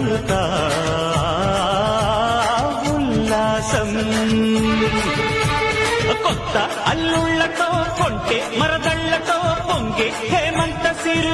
సమత ఉల్లాసం. కొత్త అల్లుళ్ళతో కొంటే మరదళ్ళతో పొంగే హేమంత సిరి